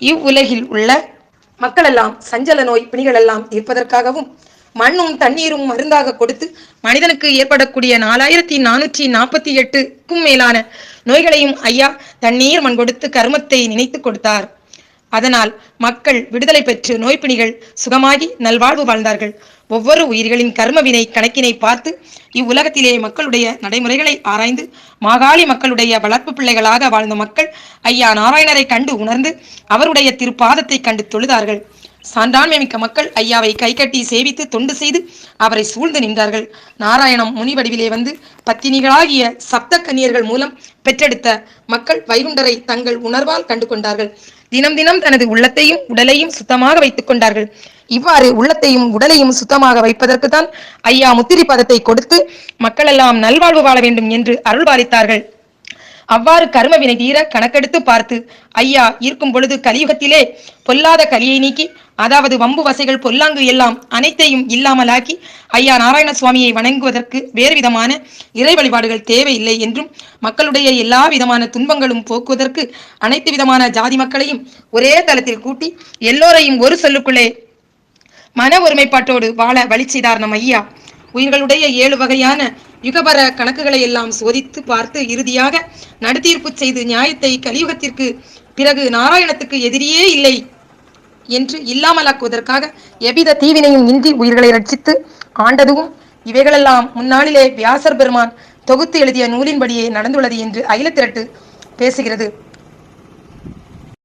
இவ்வுலகில் உள்ள மக்களெல்லாம் சஞ்சல நோய் பிணிகளெல்லாம் இருப்பதற்காகவும் மண்ணும் தண்ணீரும் மருந்தாக கொடுத்து மனிதனுக்கு ஏற்படக்கூடிய நாலாயிரத்தி நானூற்றி நாற்பத்தி எட்டுக்கும் மேலான நோய்களையும் ஐயா தண்ணீர் மண் கொடுத்து கர்மத்தை நினைத்து கொடுத்தார். அதனால் மக்கள் விடுதலை பெற்று நோய்பிணிகள் சுகமாகி நல்வாழ்வு வாழ்ந்தார்கள். ஒவ்வொரு உயிர்களின் கர்மவினை கணக்கினை பார்த்து இவ்வுலகத்திலே மக்களுடைய நடைமுறைகளை ஆராய்ந்து மாகாளி மக்களுடைய வளர்ப்பு பிள்ளைகளாக வாழ்ந்த மக்கள் ஐயா நாராயணரை கண்டு உணர்ந்து அவருடைய திருப்பாதத்தை கண்டு தொழுதார்கள். சான்றாண்மை மிக்க மக்கள் ஐயாவை கைகட்டி சேவித்து தொண்டு செய்து அவரை சூழ்ந்து நின்றார்கள். நாராயணம் முனி வடிவிலே வந்து பத்தினிகளாகிய சப்த கன்னியர்கள் மூலம் பெற்றெடுத்த மக்கள் வைகுண்டரை தங்கள் உணர்வால் கண்டு கொண்டார்கள். தினம் தினம் தனது உள்ளத்தையும் உடலையும் சுத்தமாக வைத்துக் கொண்டார்கள். இவ்வாறு உள்ளத்தையும் உடலையும் சுத்தமாக வைப்பதற்கு தான் ஐயா முத்திரி பதத்தை கொடுத்து மக்களெல்லாம் நல்வாழ்வு வாழ வேண்டும் என்று அருள்பாலித்தார்கள். அவ்வாறு கர்மவினை தீர கணக்கெடுத்து பார்த்து ஐயா இருக்கும் பொழுது கலியுகத்திலே பொல்லாத கலியை நீக்கி அதாவது வம்பு வசைகள் பொல்லாங்கு எல்லாம் அனைத்தையும் இல்லாமலாக்கி ஐயா நாராயண சுவாமியை வணங்குவதற்கு வேறு விதமான இறை வழிபாடுகள் தேவையில்லை என்றும் மக்களுடைய எல்லா விதமான துன்பங்களும் போக்குவதற்கு அனைத்து விதமான ஜாதி மக்களையும் ஒரே தளத்தில் கூட்டி எல்லோரையும் ஒரு சொல்லுக்குள்ளே மன ஒருமைப்பாட்டோடு வாழ வழி செய்தார் நம் ஐயா. உயிர்களுடைய ஏழு வகையான யுகபர கணக்குகளை எல்லாம் சோதித்து பார்த்து இறுதியாக நடுத்தீர்ப்பு செய்து நியாயத்தை கலியுகத்திற்கு பிறகு நாராயணத்துக்கு எதிரியே இல்லை என்று இல்லாமலாக்குவதற்காக எவ்வித தீவினையும் இன்றி உயிர்களை ரட்சித்து ஆண்டதும் இவைகளெல்லாம் முன்னாளிலே வியாசர் பெருமான் தொகுத்து எழுதிய நூலின்படியே நடந்துள்ளது என்று அகிலத்திரட்டு பேசுகிறது.